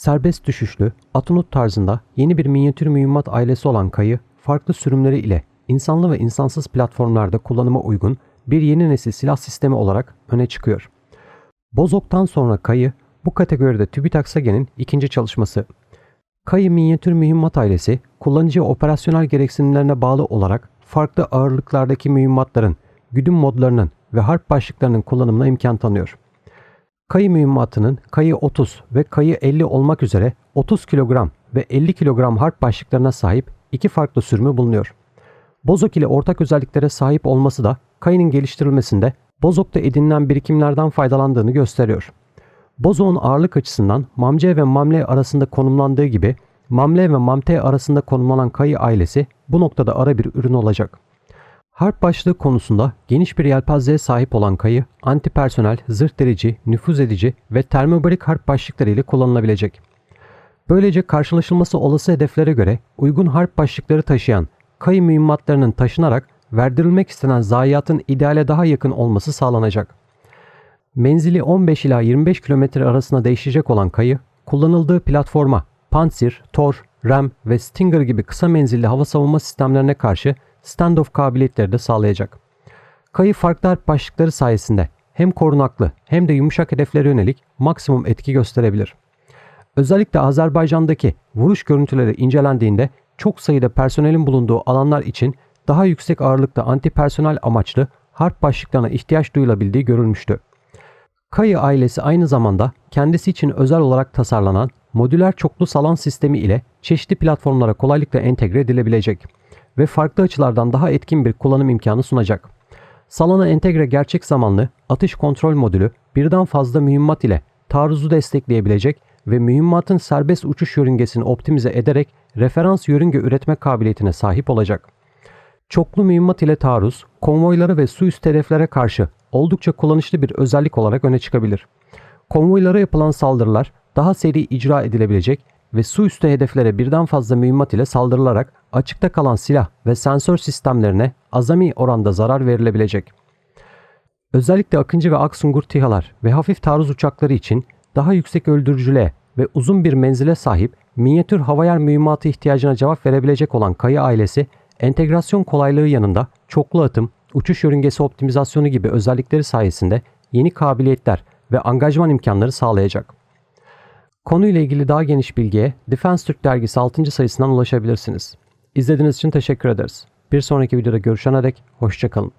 Serbest düşüşlü, Atunut tarzında yeni bir minyatür mühimmat ailesi olan kayı, farklı sürümleri ile insanlı ve insansız platformlarda kullanıma uygun bir yeni nesil silah sistemi olarak öne çıkıyor. Bozok'tan sonra kayı, bu kategoride TÜBİTAK ikinci çalışması. Kayı minyatür mühimmat ailesi, kullanıcı operasyonel gereksinimlerine bağlı olarak farklı ağırlıklardaki mühimmatların, güdüm modlarının ve harp başlıklarının kullanımına imkan tanıyor. Kayı mühimmatının kayı 30 ve kayı 50 olmak üzere 30 kilogram ve 50 kilogram harp başlıklarına sahip iki farklı sürümü bulunuyor. Bozok ile ortak özelliklere sahip olması da kayının geliştirilmesinde Bozok'ta edinilen birikimlerden faydalandığını gösteriyor. Bozok'un ağırlık açısından Mamce ve Mamle arasında konumlandığı gibi Mamle ve Mamte arasında konumlanan kayı ailesi bu noktada ara bir ürün olacak. Harp başlığı konusunda geniş bir yelpazeye sahip olan kayı, antipersonel, zırh delici, nüfuz edici ve termobarik harp başlıkları ile kullanılabilecek. Böylece karşılaşılması olası hedeflere göre uygun harp başlıkları taşıyan kayı mühimmatlarının taşınarak verdirilmek istenen zayiatın ideale daha yakın olması sağlanacak. Menzili 15 ila 25 kilometre arasında değişecek olan kayı, kullanıldığı platforma Pantsir, Tor, Ram ve Stinger gibi kısa menzilli hava savunma sistemlerine karşı standoff kabiliyetleri de sağlayacak. Kayı farklı harp başlıkları sayesinde hem korunaklı hem de yumuşak hedeflere yönelik maksimum etki gösterebilir. Özellikle Azerbaycan'daki vuruş görüntüleri incelendiğinde çok sayıda personelin bulunduğu alanlar için daha yüksek ağırlıkta antipersonel amaçlı harp başlıklarına ihtiyaç duyulabildiği görülmüştü. Kayı ailesi aynı zamanda kendisi için özel olarak tasarlanan modüler çoklu salan sistemi ile çeşitli platformlara kolaylıkla entegre edilebilecek ve farklı açılardan daha etkin bir kullanım imkanı sunacak. Salana entegre gerçek zamanlı atış kontrol modülü birden fazla mühimmat ile taarruzu destekleyebilecek ve mühimmatın serbest uçuş yörüngesini optimize ederek referans yörünge üretme kabiliyetine sahip olacak. Çoklu mühimmat ile taarruz, konvoylara ve su üstü hedeflere karşı oldukça kullanışlı bir özellik olarak öne çıkabilir. Konvoylara yapılan saldırılar daha seri icra edilebilecek ve su üstü hedeflere birden fazla mühimmat ile saldırılarak açıkta kalan silah ve sensör sistemlerine azami oranda zarar verilebilecek. Özellikle Akıncı ve Aksungur TİHA'lar ve hafif taarruz uçakları için daha yüksek öldürücülüğe ve uzun bir menzile sahip minyatür havayer mühimmatı ihtiyacına cevap verebilecek olan Kayı ailesi entegrasyon kolaylığı yanında çoklu atım, uçuş yörüngesi optimizasyonu gibi özellikleri sayesinde yeni kabiliyetler ve angajman imkanları sağlayacak. Konuyla ilgili daha geniş bilgiye Defense Türk dergisi 6. sayısından ulaşabilirsiniz. İzlediğiniz için teşekkür ederiz. Bir sonraki videoda görüşene dek hoşçakalın.